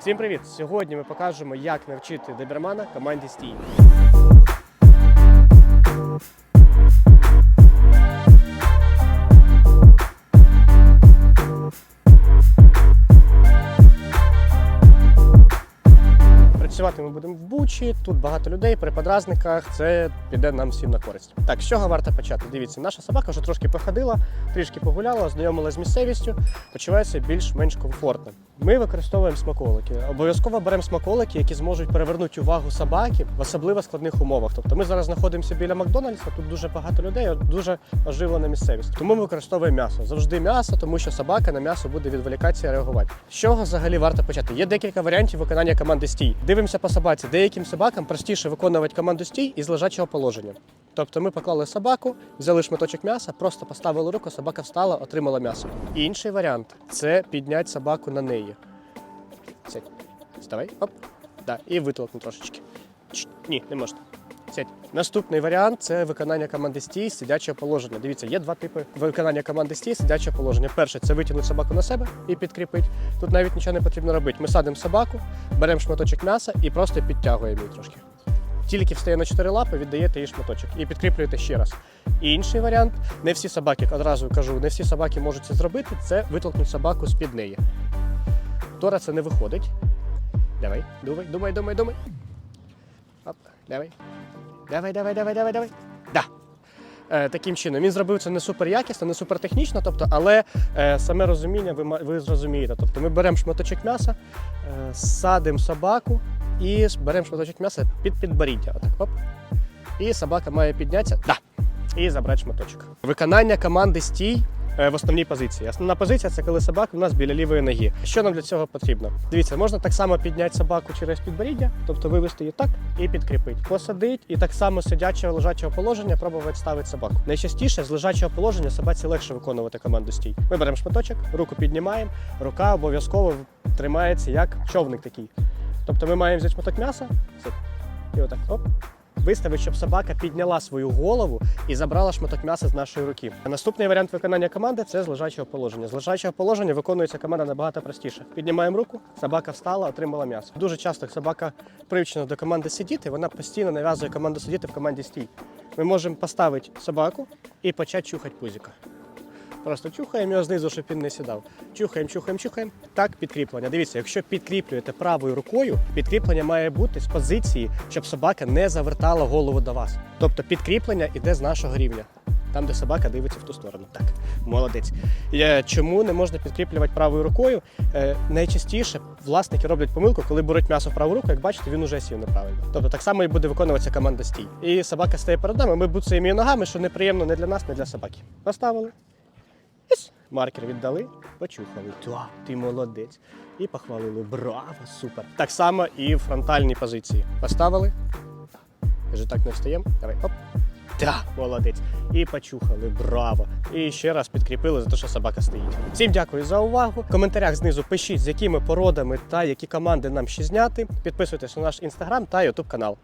Всім привіт! Сьогодні ми покажемо, як навчити добермана команді стій. Працювати ми будемо в Бучі, тут багато людей при подразниках. Це піде нам всім на користь. Так, з чого варто почати? Дивіться, наша собака вже трошки походила, трішки погуляла, ознайомилася з місцевістю, почувається більш-менш комфортно. Ми використовуємо смаколики. Обов'язково беремо смаколики, які зможуть перевернути увагу собаки в особливо складних умовах. Тобто ми зараз знаходимося біля Макдональдса, тут дуже багато людей, дуже оживлена місцевість. Тому ми використовуємо м'ясо. Завжди м'ясо, тому що собака на м'ясо буде відволікатися і реагувати. З чого взагалі варто почати? Є декілька варіантів виконання команди стій. Дивимося по собаці. Деяким собакам простіше виконувати команду стій із лежачого положення. Тобто ми поклали собаку, взяли шматочок м'яса, просто поставили руку, собака встала, отримала м'ясо. Інший варіант це підняти собаку на неї. Сядь. Вставай. Оп. Да, і витолкну трошечки. Ч, Ні, не можна. Сядь. Наступний варіант це виконання команди стій сидячого положення. Дивіться, є два типи виконання команди стій сидячого положення. Перше це витягнути собаку на себе і підкріпити. Тут навіть нічого не потрібно робити. Ми садимо собаку, беремо шматочок м'яса і просто підтягуємо її трошки. Тільки встає на чотири лапи, віддаєте їй шматочок і підкріплюєте ще раз. Інший варіант не всі собаки, одразу кажу, не всі собаки можуть це зробити. Це витолкнути собаку з під неї. Тора це не виходить. Давай, думай, думай, думай, думай. Оп, давай. Давай, давай, давай, давай, давай. Да. Е, таким чином. Він зробив це не супер якісно, не супер технічно, тобто, але е, саме розуміння ви, ви зрозумієте. Тобто ми беремо шматочок м'яса, е, садимо собаку і беремо шматочок м'яса під підборіддя. Отак, оп. І собака має піднятися. Да. І забрати шматочок. Виконання команди стій в основній позиції. Основна позиція це коли собака у нас біля лівої ноги. Що нам для цього потрібно? Дивіться, можна так само підняти собаку через підборіддя, тобто вивести її так і підкріпити. Посадить і так само сидячого лежачого положення пробувати ставити собаку. Найчастіше з лежачого положення собаці легше виконувати команду стій. Ми беремо шматочок, руку піднімаємо, рука обов'язково тримається як човник такий. Тобто ми маємо взяти шматок м'яса і отак оп. Виставити, щоб собака підняла свою голову і забрала шматок м'яса з нашої руки. Наступний варіант виконання команди це з лежачого положення. З лежачого положення виконується команда набагато простіше. Піднімаємо руку, собака встала, отримала м'ясо. Дуже часто собака привчена до команди сидіти, вона постійно нав'язує команду сидіти в команді стій. Ми можемо поставити собаку і почати чухати пузіка. Просто чухаємо його знизу, щоб він не сідав. Чухаємо, чухаємо, чухаємо. Так, підкріплення. Дивіться, якщо підкріплюєте правою рукою, підкріплення має бути з позиції, щоб собака не завертала голову до вас. Тобто підкріплення йде з нашого рівня. Там, де собака дивиться в ту сторону. Так, молодець. Е, Чому не можна підкріплювати правою рукою? Е, Найчастіше власники роблять помилку, коли беруть м'ясо в праву руку, як бачите, він уже сів неправильно. Тобто так само і буде виконуватися команда стій. І собака стає перед нами, ми буцаємо її ногами, що неприємно не для нас, не для собаки. Поставили. Маркер віддали, почухали. Та, ти молодець. І похвалили. Браво, супер. Так само і в фронтальній позиції. Поставили. Вже так не встаємо. Давай, оп. Так, молодець. І почухали, браво. І ще раз підкріпили за те, що собака стоїть. Всім дякую за увагу. В коментарях знизу пишіть, з якими породами та які команди нам ще зняти. Підписуйтесь на наш інстаграм та ютуб канал.